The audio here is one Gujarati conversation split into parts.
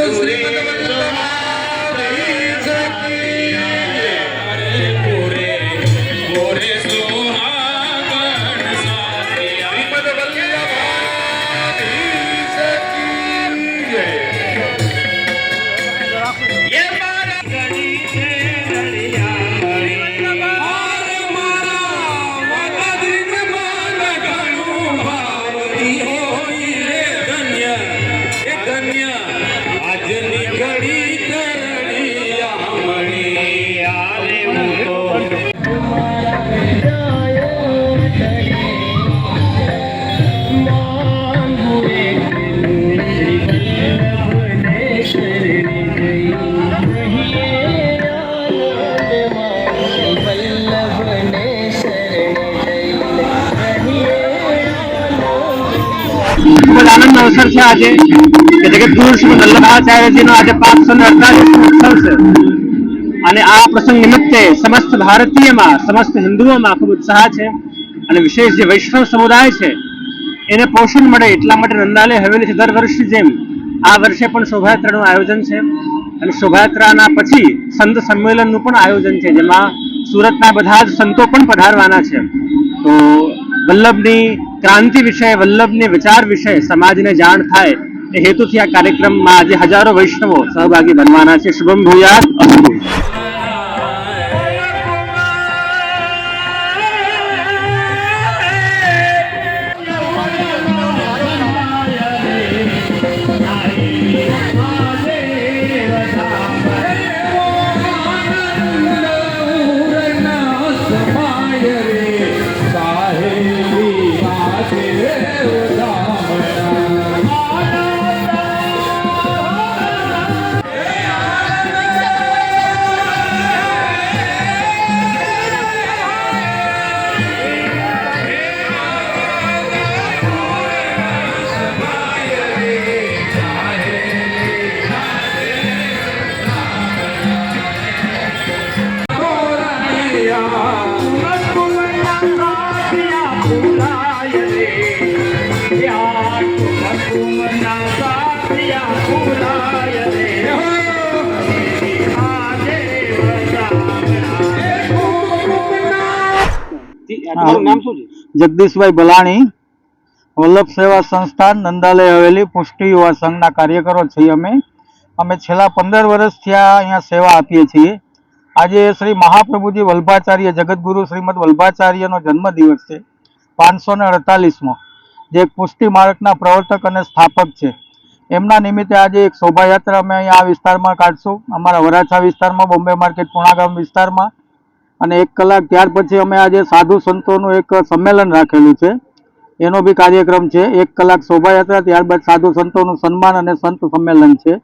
Deus, ખૂબ જ અવસર છે આજે. કે જગતગુરુ શ્રી વલ્લભાચાર્યજીનો આજે પાંચસો ને અડતાલીસ છે. અને આ પ્રસંગ નિમિત્તે સમસ્ત ભારતીયમાં, સમસ્ત હિન્દુઓમાં ખૂબ ઉત્સાહ છે. અને વિશેષ જે વૈષ્ણવ સમુદાય છે, એને પોષણ મળે એટલા માટે નંદાલય હવેલી છે દર વર્ષની જેમ. આ વર્ષે પણ શોભાયાત્રાનું આયોજન છે. અને શોભાયાત્રાના પછી સંત સંમેલનનું પણ આયોજન છે, જેમાં સુરતના બધા જ સંતો પણ પધારવાના છે. તો વલ્લભની ક્રાંતિ વિશે, વલ્લભની વિચાર વિશે સમાજને જાણ થાય એ હેતુથી આ કાર્યક્રમમાં આજે હજારો વૈષ્ણવો સહભાગી બનવાના છે. શુભમ ભૂયાત અસ્તુ તમારું નામ શું છે? જગદીશભાઈ ભલાણી વલ્લભ સેવા સંસ્થા નંદાલય હવેલી પુષ્ટિ યુવા સંઘના કાર્યકરો છીએ અમે. અમે છેલ્લા પંદર વર્ષથી આ અહીંયા સેવા આપીએ છીએ. આજે શ્રી મહાપ્રભુજી વલ્ભાચાર્ય જગતગુરુ શ્રીમદ વલ્ભાચાર્યનો જન્મદિવસ છે પાંચસો ને અડતાલીસમો જે એક પુષ્ટિ માર્ગના પ્રવર્તક અને સ્થાપક છે. એમના નિમિત્તે આજે એક શોભાયાત્રા અમે અહીંયા આ વિસ્તારમાં કાઢશું. અમારા વરાછા વિસ્તારમાં બોમ્બે માર્કેટ પુણાગામ વિસ્તારમાં. અને એક કલાક ત્યાર પછી અમે આજે સાધુ સંતોનું એક સંમેલન રાખેલું છે. એનો બી કાર્યક્રમ છે. એક કલાક શોભાયાત્રા, ત્યારબાદ સાધુ સંતોનું સન્માન અને સંત સંમેલન છે.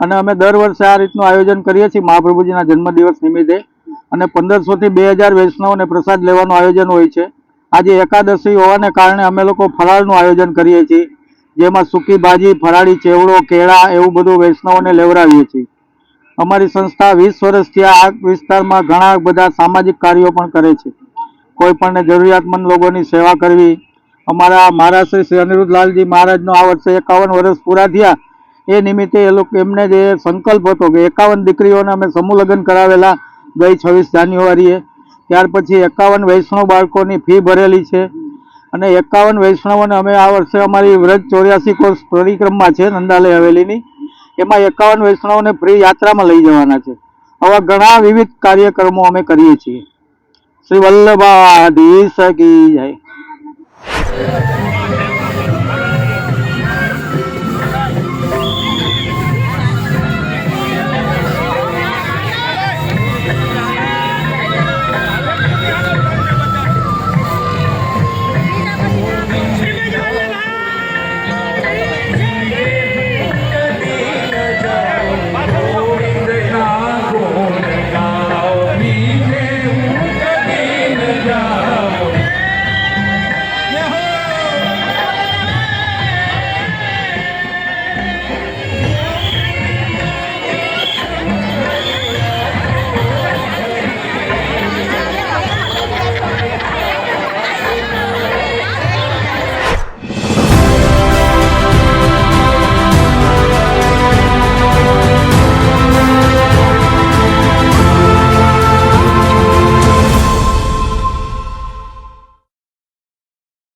અને અમે દર વર્ષે આ રીતનું આયોજન કરીએ છીએ મહાપ્રભુજીના જન્મદિવસ નિમિત્તે. અને પંદરસોથી બે હજાર વૈષ્ણવને પ્રસાદ લેવાનું આયોજન હોય છે. આજે એકાદશી હોવાને કારણે અમે લોકો ફરાળનું આયોજન કરીએ છીએ. જેમાં સૂકી ભાજી, ફરાળી ચેવડો કેળા એવું બધું વૈષ્ણવોને લેવડાવીએ છીએ. અમારી સંસ્થા વીસ વર્ષથી આ વિસ્તારમાં ઘણા બધા સામાજિક કાર્યો પણ કરે છે. કોઈ પણને જરૂરિયાતમંદ લોકોની સેવા કરવી. અમારા મહારાજ શ્રી અનિરુદ્ધલાલજી મહારાજનો આ વર્ષે એકાવન વર્ષ પૂરા થયા. એ નિમિત્તે એ લોકો એમને જે સંકલ્પ હતો કે એકાવન દીકરીઓને અમે સમૂહ કરાવેલા ગઈ છવ્વીસ જાન્યુઆરીએ. ત્યાર પછી એકાવન વૈષ્ણવ બાળકોની ફી ભરેલી છે. અને એકાવન વૈષ્ણવોને અમે આ વર્ષે અમારી વ્રજ ચોર્યાસી કોર્સ પરિક્રમા છે નંદાલય હવેલીની. એમાં એકાવન વૈષ્ણવને ફ્રી યાત્રામાં લઈ જવાના છે. આવા ઘણા વિવિધ કાર્યક્રમો અમે કરીએ છીએ. શ્રી વલ્લભાધી કી જય.